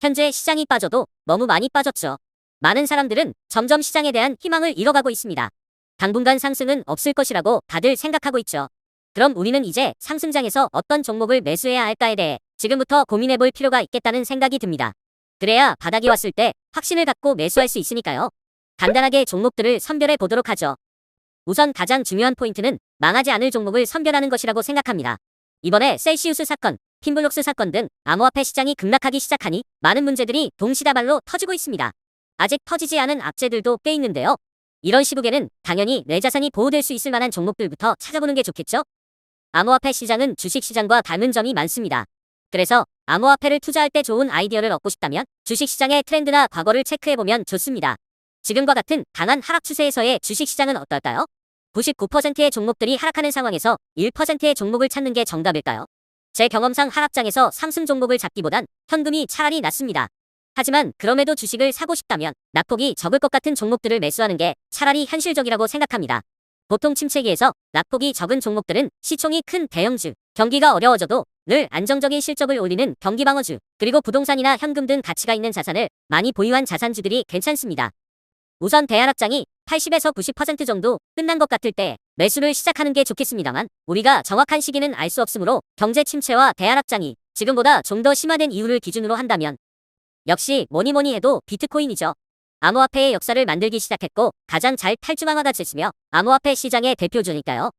현재 시장이 빠져도 너무 많이 빠졌죠. 많은 사람들은 점점 시장에 대한 희망을 잃어가고 있습니다. 당분간 상승은 없을 것이라고 다들 생각하고 있죠. 그럼 우리는 이제 상승장에서 어떤 종목을 매수해야 할까에 대해 지금부터 고민해 볼 필요가 있겠다는 생각이 듭니다. 그래야 바닥이 왔을 때 확신을 갖고 매수할 수 있으니까요. 간단하게 종목들을 선별해 보도록 하죠. 우선 가장 중요한 포인트는 망하지 않을 종목을 선별하는 것이라고 생각합니다. 이번에 셀시우스 사건, 핀블록스 사건 등 암호화폐 시장이 급락하기 시작하니 많은 문제들이 동시다발로 터지고 있습니다. 아직 터지지 않은 악재들도 꽤 있는데요. 이런 시국에는 당연히 내 자산이 보호될 수 있을 만한 종목들부터 찾아보는 게 좋겠죠? 암호화폐 시장은 주식 시장과 닮은 점이 많습니다. 그래서 암호화폐를 투자할 때 좋은 아이디어를 얻고 싶다면 주식 시장의 트렌드나 과거를 체크해보면 좋습니다. 지금과 같은 강한 하락 추세에서의 주식 시장은 어떨까요? 99%의 종목들이 하락하는 상황에서 1%의 종목을 찾는 게 정답일까요? 제 경험상 하락장에서 상승 종목을 잡기보단 현금이 차라리 낫습니다. 하지만 그럼에도 주식을 사고 싶다면 낙폭이 적을 것 같은 종목들을 매수하는 게 차라리 현실적이라고 생각합니다. 보통 침체기에서 낙폭이 적은 종목들은 시총이 큰 대형주, 경기가 어려워져도 늘 안정적인 실적을 올리는 경기방어주, 그리고 부동산이나 현금 등 가치가 있는 자산을 많이 보유한 자산주들이 괜찮습니다. 우선 대하락장이 80에서 90% 정도 끝난 것 같을 때 매수를 시작하는 게 좋겠습니다만 우리가 정확한 시기는 알 수 없으므로 경제 침체와 대하락장이 지금보다 좀 더 심화된 이유를 기준으로 한다면 역시 뭐니 뭐니 해도 비트코인이죠. 암호화폐의 역사를 만들기 시작했고 가장 잘 탈중앙화가 됐으며 암호화폐 시장의 대표주니까요.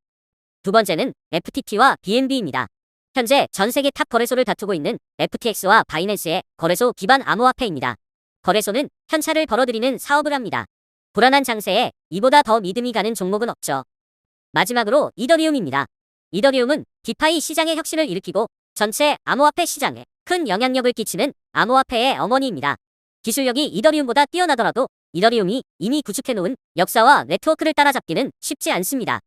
두 번째는 FTT와 BNB입니다. 현재 전 세계 탑 거래소를 다투고 있는 FTX와 바이낸스의 거래소 기반 암호화폐입니다. 거래소는 현찰을 벌어들이는 사업을 합니다. 불안한 장세에 이보다 더 믿음이 가는 종목은 없죠. 마지막으로 이더리움입니다. 이더리움은 디파이 시장의 혁신을 일으키고 전체 암호화폐 시장에 큰 영향력을 끼치는 암호화폐의 어머니입니다. 기술력이 이더리움보다 뛰어나더라도 이더리움이 이미 구축해놓은 역사와 네트워크를 따라잡기는 쉽지 않습니다.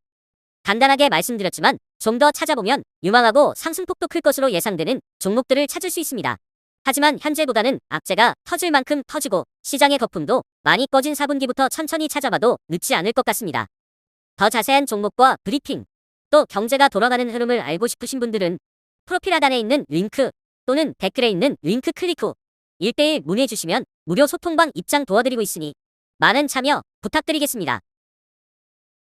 간단하게 말씀드렸지만 좀 더 찾아보면 유망하고 상승폭도 클 것으로 예상되는 종목들을 찾을 수 있습니다. 하지만 현재보다는 악재가 터질 만큼 터지고 시장의 거품도 많이 꺼진 4분기부터 천천히 찾아봐도 늦지 않을 것 같습니다. 더 자세한 종목과 브리핑, 또 경제가 돌아가는 흐름을 알고 싶으신 분들은 프로필 하단에 있는 링크 또는 댓글에 있는 링크 클릭 후 1대1 문의해 주시면 무료 소통방 입장 도와드리고 있으니 많은 참여 부탁드리겠습니다.